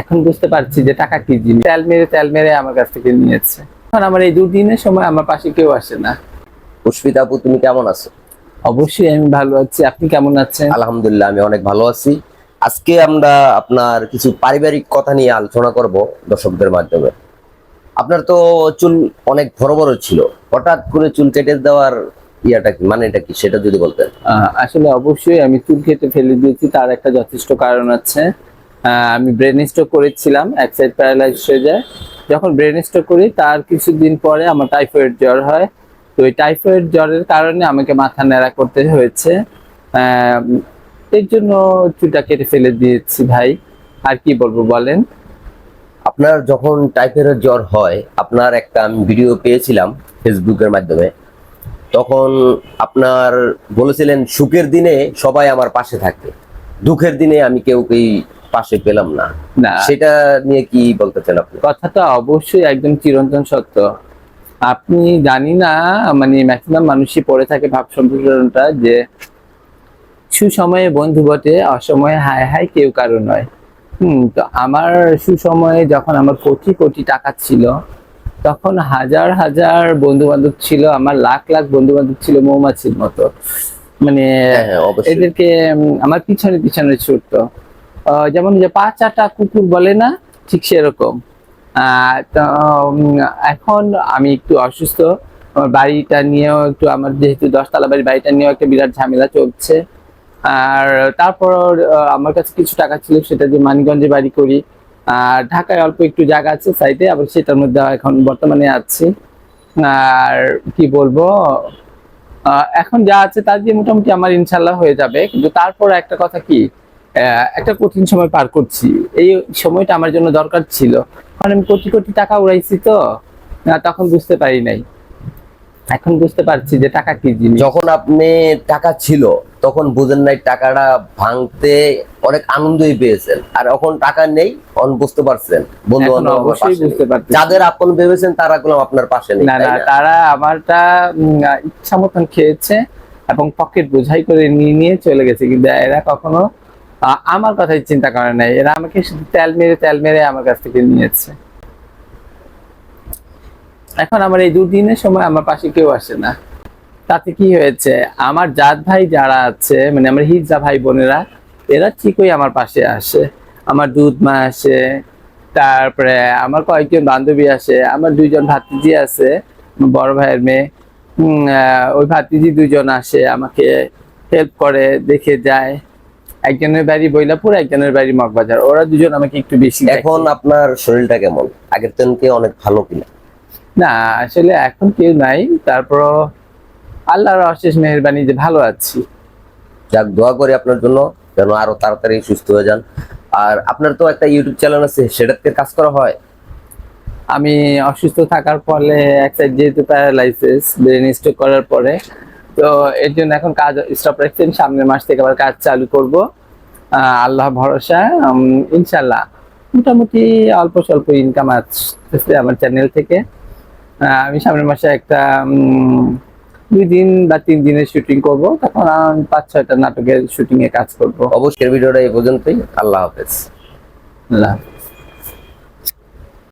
এখন বুঝতে পারছি যে টাকা কি জিনিস। তেল মেরে তেল মেরে আমার কাছ থেকে নিয়েছে। এখন আমার এই দুদিনের সময় আমার পাশে কেউ আসে না। পুষ্পিতা আপু তুমি কেমন আছো? অবশ্যই আমি ভালো আছি। আপনি কেমন আছেন? আলহামদুলিল্লাহ আমি অনেক ভালো আছি। আজকে আমরা আপনার কিছু পারিবারিক কথা নিয়ে আলোচনা করব দর্শকদের মাধ্যমে। আপনার তো চুল অনেক বড় বড় ছিল। হঠাৎ করে চুল কেটে দেওয়ার ইয়াটা কি? মানে এটা কি? সেটা যদি বলতেন। আসলে অবশ্যই আমি চুল কেটে ফেলে দিয়েছি তার একটা যথেষ্ট কারণ আছে। আমি ব্রেন স্ট্রোক করেছিলাম, এক সাইড প্যারালাইজ হয়ে যায়। যখন ব্রেন স্ট্রোক করি, তার কিছুদিন পরে আমার টাইফয়েড জ্বর হয়। তো ওই টাইফয়েড জ্বরের কারণে আমাকে মাথা ন্যাড়া করতে হয়েছে। এর জন্য চুলটা কেটে ফেলে দিয়েছি ভাই। আর কি বলব বলেন? আপনার যখন টাইফয়েড জ্বর হয়, আপনার একটা আমি ভিডিও পেয়েছিলাম ফেসবুকের মাধ্যমে। তখন আপনার বলেছিলেন, সুখের দিনে সবাই আমার পাশে থাকে। দুঃখের দিনে আমি কেউকেই পাশে পেলাম না। সেটা নিয়ে কি বলতে চান আপনি কথাটা অবশ্যই একদম চিরন্তন সত্য। আপনি জানি না মানে ম্যাক্সিমাম মানুষই পড়ে থাকে ভাব সম্প্রসারণটা যে সুসময়ে বন্ধু বটে অসময়ে হায় হায় কেউ কারও নয়। হুম তো আমার সুসময়ে যখন আমার কোটি কোটি টাকা ছিল তখন হাজার হাজার বন্ধু বান্ধব ছিল আমার লাখ লাখ বন্ধু বান্ধব ছিল মৌমাছির মতো। মানে হ্যাঁ, হ্যাঁ। এদেরকে আমার পিছনে পিছনে ছুটতো। যেমন যে পা চাটা কুকুর বলে না, ঠিক সেরকম। এখন আমি একটু অসুস্থ। আমার বাড়িটা নিয়েও একটু, আমার যেহেতু দশতলা বাড়ি, বাড়িটা নিয়েও একটা বিরাট ঝামেলা চলছে। আর তারপর আমার কাছে কিছু টাকা ছিল, সেটা দিয়ে মানিগঞ্জে বাড়ি করি। আর ঢাকায় অল্প একটু জায়গা আছে সাইডে আবার সেটার মধ্যে এখন বর্তমানে আছি। আর কি বলব এখন যা আছে তার দিয়ে মোটামুটি আমার ইনশাল্লাহ হয়ে যাবে। কিন্তু তারপর একটা কথা কি একটা কঠিন সময় পার করছি। এই সময়টা আমার জন্য দরকার ছিল। কারণ আমি কোটি কোটি টাকা উড়াইছি তো তখন বুঝতে পারি নাই। এখন বুঝতে পারছি যে টাকা কি জিনিস। যখন আপনি টাকা ছিল তখন বুঝেন নাই টাকাটা ভাঙতে অনেক আনন্দই পেয়েছেন। আর এখন টাকা নেই তখন বুঝতে পারছেন। বন্ধু অবশ্যই বুঝতে পারছি যাদের আপন ভেবেছেন তারা গুলো আপনার পাশে নেই না না? তারা আমারটা ইচ্ছা মতন খেয়েছে এবং পকেট বোঝাই করে নিয়ে নিয়ে চলে গেছে। কিন্তু এরা কখনো আমার কথাই চিন্তা করে নাই। এরা আমাকে শুধু তেল মেরে তেল মেরে আমার কাছ থেকে নিয়েছে। এখন আমার এই দুদিনের সময় আমার পাশে কেউ আসে না। তাতে কি হয়েছে? আমার জাত ভাই যারা আছে মানে আমার হিজা ভাই বোনেরা, এরা ঠিকই আমার পাশে আসে। আমার দুধ মা আসে, তারপরে আমার কয়েকজন বান্ধবী আসে, আমার দুইজন ভাতিজি আছে বড় ভাইয়ের মেয়ে। ওই ভাতিজি দুজন আসে, আমাকে হেল্প করে, দেখে যায়। একজনের বাড়ি বৈলাপুর একজনের বাড়ি মগবাজার। ওরা দুজন আমাকে একটু বেশি এখন আপনার শরীরটা কেমন? আগের থেকে অনেক ভালো কিনা? না আসলে এখন কেউ নাই। তারপর আল্লাহর অশেষ মেহরবানি যে ভালো আছি। যাক দোয়া করি আপনার জন্য যেন আরও তাড়াতাড়ি সুস্থ হয়ে যান। আর আপনার তো একটা ইউটিউব চ্যানেল আছে সেটাতে কাজ করা হয়? আমি অসুস্থ থাকার ফলে এক সাইড যেহেতু প্যারালাইসিস ব্রেন স্ট্রোক করার পরে তো এর জন্য এখন কাজ স্টপ রাখছেন সামনের মাস থেকে আবার কাজ চালু করব। আল্লাহ ভরসা ইনশাল্লাহ মোটামুটি অল্প স্বল্প ইনকাম আসতেছে আমার চ্যানেল থেকে। আমি সামনের মাসে একটা দুই দিন বা তিন দিনের শুটিং করব। তখন পাঁচ ছয়টা নাটকের শুটিং এ কাজ করব। অবশ্যই ভিডিওটা এই পর্যন্তই। আল্লাহ হাফেজ। আল্লাহ হাফেজ।